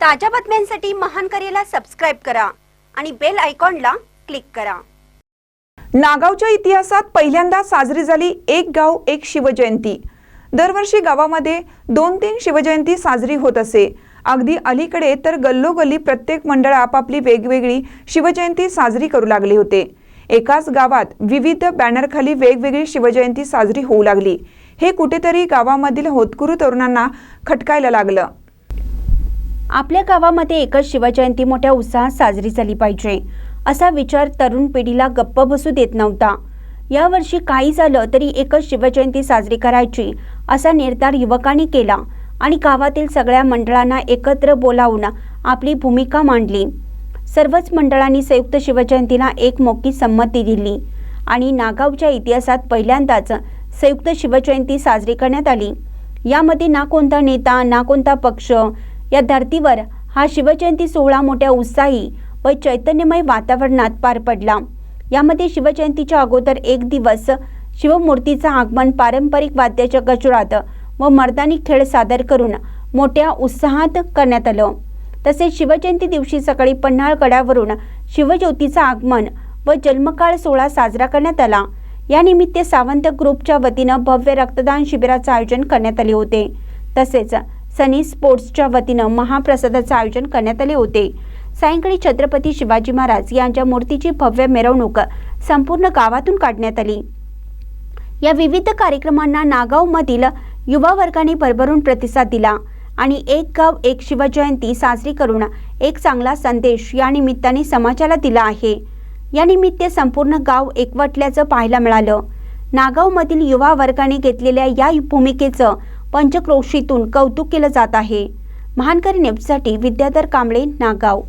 ताज्या बातम्यांसाठी महान करेला सबस्क्राईब करा आणि बेल आयकॉनला क्लिक करा. नागावच्या इतिहासात पहिल्यांदा साजरी झाली एक गाव एक शिवजयंती. दरवर्षी गावामध्ये दोन तीन शिवजयंती साजरी होत असे. अगदी अलीकडे तर गल्लोगल्ली प्रत्येक मंडळ आपापली वेगवेगळी शिवजयंती साजरी करू लागले होते. एकाच गावात विविध बॅनरखाली वेगवेगळी शिवजयंती साजरी होऊ लागली. हे कुठेतरी गावामधील होतकुरू तरुणांना खटकायला लागलं. आपल्या गावामध्ये एकच शिवजयंती मोठ्या उत्साहात साजरी झाली पाहिजे असा विचार तरुण पिढीला गप्प बसू देत नव्हता. यावर्षी काही झालं तरी एकच शिवजयंती साजरी करायची असा निर्धार युवकांनी केला आणि गावातील सगळ्या मंडळांना एकत्र बोलावून आपली भूमिका मांडली. सर्वच मंडळांनी संयुक्त शिवजयंतीला एक मोठी संमती दिली आणि नागावच्या इतिहासात पहिल्यांदाच संयुक्त शिवजयंती साजरी करण्यात आली. यामध्ये ना कोणता नेता ना कोणता पक्ष या धर्तीवर हा शिवजयंती सोहळा मोठ्या उत्साही व चैतन्यमय वातावरणात पार पडला. यामध्ये शिवजयंतीच्या अगोदर एक दिवस शिवमूर्तीचं आगमन पारंपरिक वाद्याच्या गजरात व मर्दानी खेळ सादर करून मोठ्या उत्साहात करण्यात आलं. तसेच शिवजयंती दिवशी सकाळी पन्हाळगडावरून शिवज्योतीचं आगमन व जन्मकाळ सोहळा साजरा करण्यात आला. यानिमित्त सावंत ग्रुपच्या वतीनं भव्य रक्तदान शिबिराचं आयोजन करण्यात आले होते. तसेच सनी स्पोर्ट्सच्या वतीनं महाप्रसादाचं आयोजन करण्यात आले होते. सायंकाळी छत्रपती शिवाजी महाराज यांच्या मूर्तीची भव्य मिरवणूक संपूर्ण गावातून काढण्यात आली. या विविध कार्यक्रमांना नागावमधील युवा वर्गाने भरभरून प्रतिसाद दिला आणि एक गाव एक शिवजयंती साजरी करून एक चांगला संदेश या निमित्ताने समाजाला दिला आहे. या निमित्त संपूर्ण गाव एकवटल्याचं पाहायला मिळालं. नागावमधील युवा वर्गाने घेतलेल्या या भूमिकेचं पंचक्रोशीतून कौतुक केलं जात आहे. महानकरी न्यूजसाठी विद्याधर कांबळे नागाव